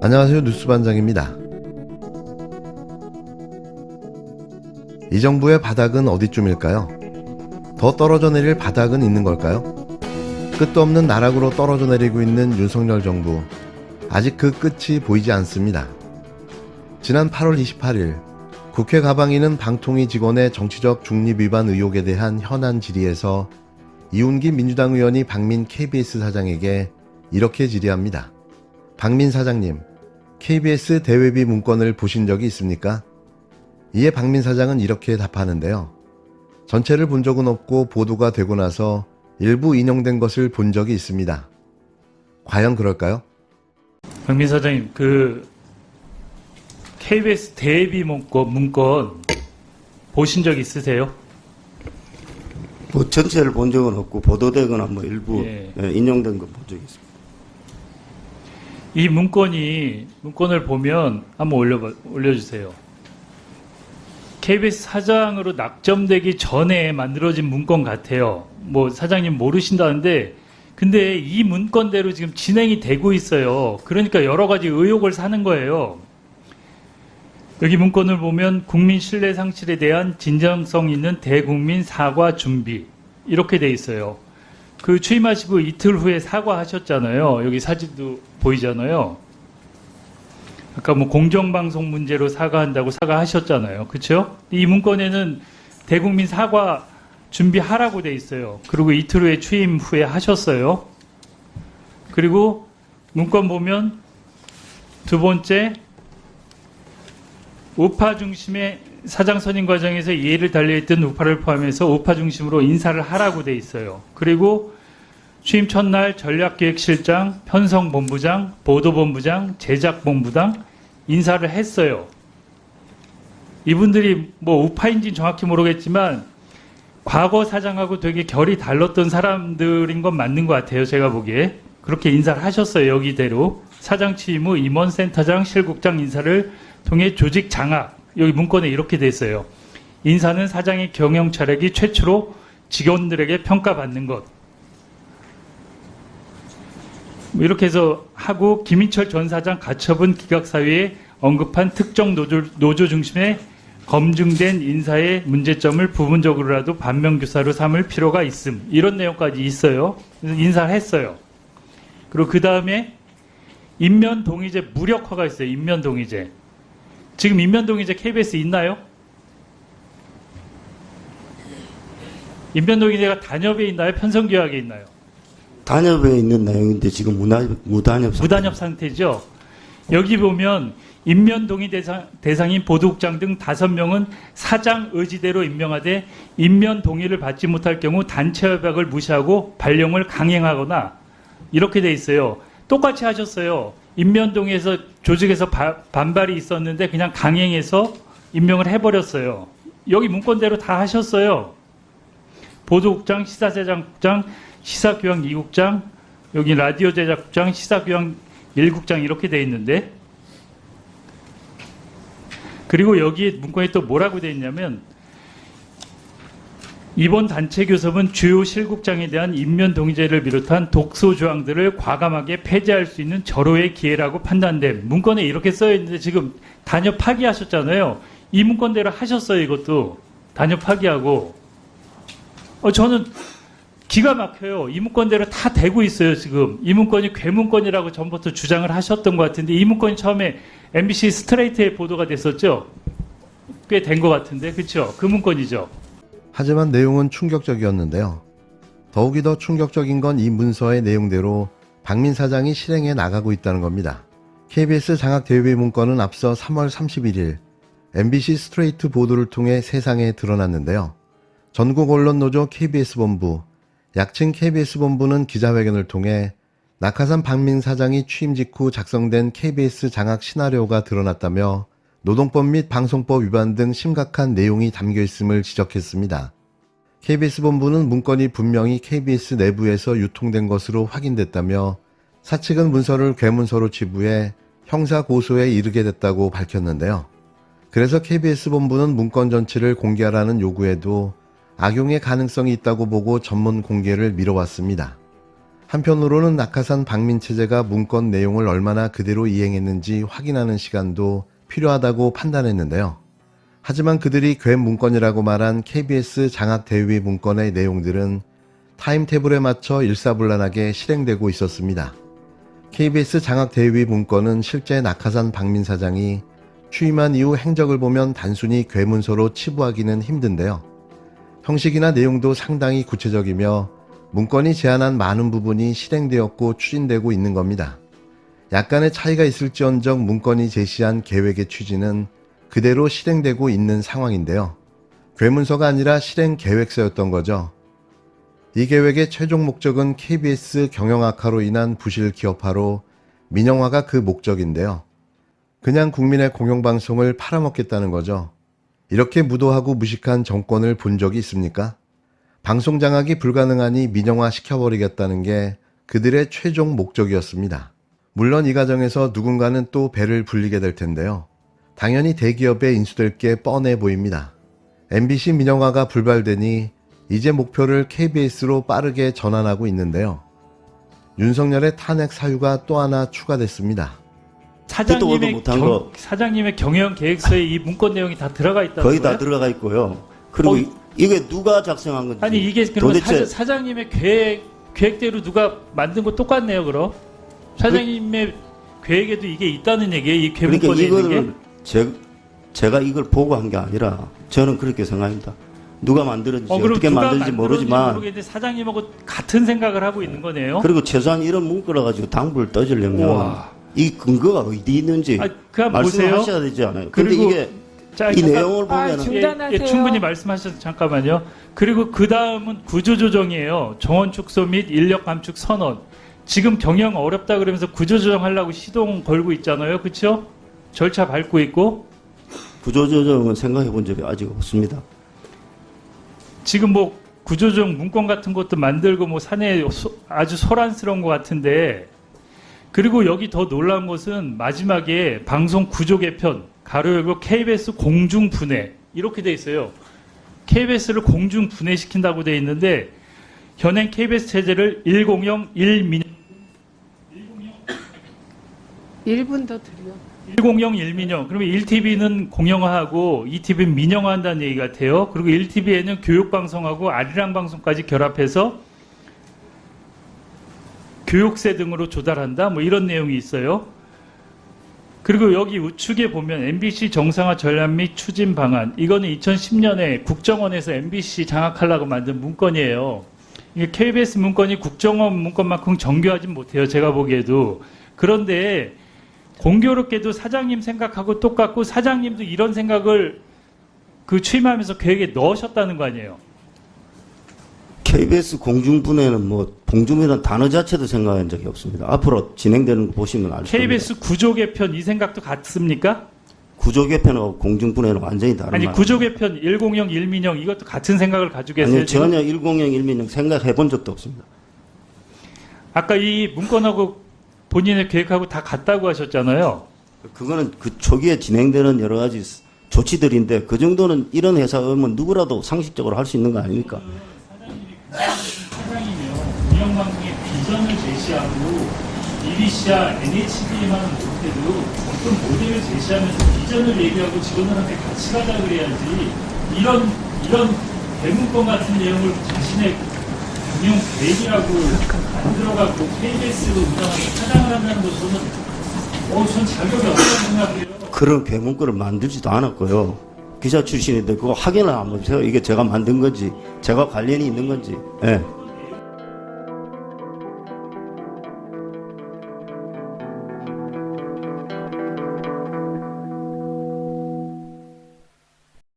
안녕하세요. 뉴스반장입니다. 이 정부의 바닥은 어디쯤일까요? 더 떨어져 내릴 바닥은 있는 걸까요? 끝도 없는 나락으로 떨어져 내리고 있는 윤석열 정부. 아직 그 끝이 보이지 않습니다. 지난 8월 28일 국회 가방위는 방통위 직원의 정치적 중립 위반 의혹에 대한 현안 질의에서 이운기 민주당 의원이 박민 KBS 사장에게 이렇게 질의합니다. 박민 사장님, KBS 대외비 문건을 보신 적이 있습니까? 이에 박민 사장은 이렇게 답하는데요. 전체를 본 적은 없고 보도가 되고 나서 일부 인용된 것을 본 적이 있습니다. 과연 그럴까요? 박민 사장님, 그 KBS 대비 문건, 문건 보신 적 있으세요? 뭐 전체를 본 적은 없고 보도되거나 뭐 일부 예. 예, 인용된 거 본 적이 있습니다. 이 문건이 문건을 보면 한번 올려 올려주세요. KBS 사장으로 낙점되기 전에 만들어진 문건 같아요. 뭐 사장님 모르신다는데 근데 이 문건대로 지금 진행이 되고 있어요. 그러니까 여러 가지 의혹을 사는 거예요. 여기 문건을 보면 국민 신뢰 상실에 대한 진정성 있는 대국민 사과 준비 이렇게 돼 있어요. 그 취임하시고 이틀 후에 사과하셨잖아요. 여기 사진도 보이잖아요. 아까 뭐 공정방송 문제로 사과한다고 사과하셨잖아요. 그렇죠? 이 문건에는 대국민 사과 준비하라고 돼 있어요. 그리고 이틀 후에 취임 후에 하셨어요. 그리고 문건 보면 두 번째 우파 중심의 사장 선임 과정에서 이해를 달려있던 우파를 포함해서 우파 중심으로 인사를 하라고 돼 있어요. 그리고 취임 첫날 전략기획실장, 편성본부장, 보도본부장, 제작본부장 인사를 했어요. 이분들이 뭐 우파인지 정확히 모르겠지만 과거 사장하고 되게 결이 달랐던 사람들인 건 맞는 것 같아요. 제가 보기에 그렇게 인사를 하셨어요. 여기대로 사장 취임 후 임원 센터장 실국장 인사를 통해 조직 장악 여기 문건에 이렇게 돼 있어요. 인사는 사장의 경영 철학이 최초로 직원들에게 평가받는 것. 뭐 이렇게 해서 하고 김인철 전 사장 가처분 기각사유에 언급한 특정 노조, 노조 중심의 검증된 인사의 문제점을 부분적으로라도 반면교사로 삼을 필요가 있음. 이런 내용까지 있어요. 그래서 인사를 했어요. 그리고 그 다음에 인면 동의제 무력화가 있어요. 인면 동의제. 지금 인면동의제 KBS 있나요? 인면동의제가 단협에 있나요? 편성교약에 있나요? 단협에 있는 내용인데 지금 무나, 무단협 상태. 무단협 상태죠. 여기 보면 인면동의 대상, 대상인 보도국장 등 다섯 명은 사장 의지대로 임명하되 인면 동의를 받지 못할 경우 단체 협약을 무시하고 발령을 강행하거나 이렇게 돼 있어요. 똑같이 하셨어요. 인면동의에서 조직에서 바- 반발이 있었는데 그냥 강행해서 임명을 해버렸어요. 여기 문건대로 다 하셨어요. 보도국장, 시사제작국장, 시사교양 2국장, 여기 라디오 제작국장, 시사교양 1국장 이렇게 돼 있는데 그리고 여기 문건에 또 뭐라고 돼 있냐면 이번 단체 교섭은 주요 실국장에 대한 인면 동의제를 비롯한 독소 조항들을 과감하게 폐지할 수 있는 절호의 기회라고 판단됨. 문건에 이렇게 써 있는데 지금 단협 파기하셨잖아요. 이 문건대로 하셨어요, 이것도. 단협 파기하고. 어, 저는 기가 막혀요. 이 문건대로 다 되고 있어요, 지금. 이 문건이 괴문건이라고 전부터 주장을 하셨던 것 같은데, 이 문건이 처음에 MBC 스트레이트에 보도가 됐었죠? 꽤 된 것 같은데, 그쵸? 그 문건이죠. 하지만 내용은 충격적이었는데요. 더욱이 더 충격적인 건 이 문서의 내용대로 박민 사장이 실행해 나가고 있다는 겁니다. KBS 장학 대외 문건은 앞서 3월 31일 MBC 스트레이트 보도를 통해 세상에 드러났는데요. 전국 언론 노조 KBS 본부, 약칭 KBS 본부는 기자회견을 통해 낙하산 박민 사장이 취임 직후 작성된 KBS 장학 시나리오가 드러났다며 노동법 및 방송법 위반 등 심각한 내용이 담겨 있음을 지적했습니다. KBS 본부는 문건이 분명히 KBS 내부에서 유통된 것으로 확인됐다며 사측은 문서를 괴문서로 지부해 형사 고소에 이르게 됐다고 밝혔는데요. 그래서 KBS 본부는 문건 전체를 공개하라는 요구에도 악용의 가능성이 있다고 보고 전문 공개를 미뤄왔습니다. 한편으로는 낙하산 방민 체제가 문건 내용을 얼마나 그대로 이행했는지 확인하는 시간도 필요하다고 판단했는데요. 하지만 그들이 괴 문건이라고 말한 KBS 장학 대위 문건의 내용들은 타임테이블에 맞춰 일사불란하게 실행되고 있었습니다. KBS 장학 대위 문건은 실제 낙하산 박민 사장이 취임한 이후 행적을 보면 단순히 괴문서로 치부하기는 힘든데요. 형식이나 내용도 상당히 구체적이며 문건이 제안한 많은 부분이 실행되었고 추진되고 있는 겁니다. 약간의 차이가 있을지언정 문건이 제시한 계획의 취지는 그대로 실행되고 있는 상황인데요. 괴문서가 아니라 실행 계획서였던 거죠. 이 계획의 최종 목적은 KBS 경영 악화로 인한 부실 기업화로 민영화가 그 목적인데요. 그냥 국민의 공영방송을 팔아먹겠다는 거죠. 이렇게 무도하고 무식한 정권을 본 적이 있습니까? 방송 장악이 불가능하니 민영화 시켜버리겠다는 게 그들의 최종 목적이었습니다. 물론 이 과정에서 누군가는 또 배를 불리게 될 텐데요. 당연히 대기업에 인수될 게 뻔해 보입니다. MBC 민영화가 불발되니 이제 목표를 KBS로 빠르게 전환하고 있는데요. 윤석열의 탄핵 사유가 또 하나 추가됐습니다. 사장님의, 못한 경- 거. 사장님의 경영 계획서에 이 문건 내용이 다 들어가 있다는 거의 거예요? 다 들어가 있고요. 그리고 어, 이- 이게 누가 작성한 건지. 아니 이게 그러면 도대체 사, 장님의 계획 계획대로 누가 만든 거 똑같네요, 그럼? 사장님의 계획에도 이게 있다는 얘기예요, 이 그러니까 괴문건에 있는 게? 제, 제가 이걸 보고 한 게 아니라 저는 그렇게 생각합니다. 누가 만들었는지 어, 어, 떻게 만들었는지 모르지만 모르겠는데 사장님하고 같은 생각을 하고 있는 거네요. 그리고 최소한 이런 문구를 가지고 당부를 떠지려면 우와. 이 근거가 어디 있는지 아, 그. 말씀하셔야 되지 않아요. 근데 이게 자, 이 잠깐- 내용을 아, 보면은 중- 예. 예, 충분히 말씀하셔서 잠깐만요. 그리고 그 다음은 구조조정이에요. 정원 축소 및 인력 감축 선언. 지금 경영 어렵다 그러면서 구조조정 하려고 시동 걸고 있잖아요. 그렇죠? 절차 밟고 있고 구조조정은 생각해 본 적이 아직 없습니다. 지금 뭐 구조조정 문건 같은 것도 만들고 뭐 사내 소- 아주 소란스러운 것 같은데 그리고 여기 더 놀라운 것은 마지막에 방송 구조 개편 가로 열고 KBS 공중 분해 이렇게 돼 있어요. KBS를 공중 분해시킨다고 돼 있는데 현행 KBS 체제를 100 1민 1분 더 드려. 100 1민영. 그러면 1TV는 공영화하고 2TV는 민영화한다는 얘기 같아요. 그리고 1TV에는 교육방송하고 아리랑 방송까지 결합해서 교육세 등으로 조달한다. 뭐 이런 내용이 있어요. 그리고 여기 우측에 보면 MBC 정상화 전략 및 추진 방안. 이거는 2010년에 국정원에서 MBC 장악하려고 만든 문건이에요. 이게 KBS 문건이 국정원 문건만큼 정교하진 못해요. 제가 보기에도. 그런데 공교롭게도 사장님 생각하고 똑같고 사장님도 이런 생각을 그 취임하면서 계획에 넣으셨다는 거 아니에요. KBS 공중분해는 뭐 봉중이라는 단어 자체도 생각한 적이 없습니다. 앞으로 진행되는 거 보시면 알수 있습니다. KBS 구조 개편 이 생각도 같습니까? 구조 개편하고 공중분해는 완전히 다른 아니 말. 구조 개편 100 1민영 이것도 같은 생각을 가지고 계세요. 지금? 전혀 100 1민영 생각해 본 적도 없습니다. 아까 이 문건하고 본인의 계획하고 다 같다고 하셨잖아요. 그거는 그 초기에 진행되는 여러 가지 조치들인데 그 정도는 이런 회사 오면 누구라도 상식적으로 할 수 있는 거 아닙니까? 사장이면 운영방송의 비전을 제시하고 BBC와 NHB만은 못해도 어떤 모델을 제시하면서 비전을 얘기하고 직원들한테 같이 가자 그래야지 이런 이런 대문건 같은 내용을 자신의 운영 계획이라고 만들어가고 KBS로 운영하는 사장을 한다는 거 저는 어, 전 자격이 없다고 생각해요. 그런 괴문구를 만들지도 않았고요. 기자 출신인데 그거 확인을 한번 해보세요. 이게 제가 만든 건지 제가 관련이 있는 건지. 예.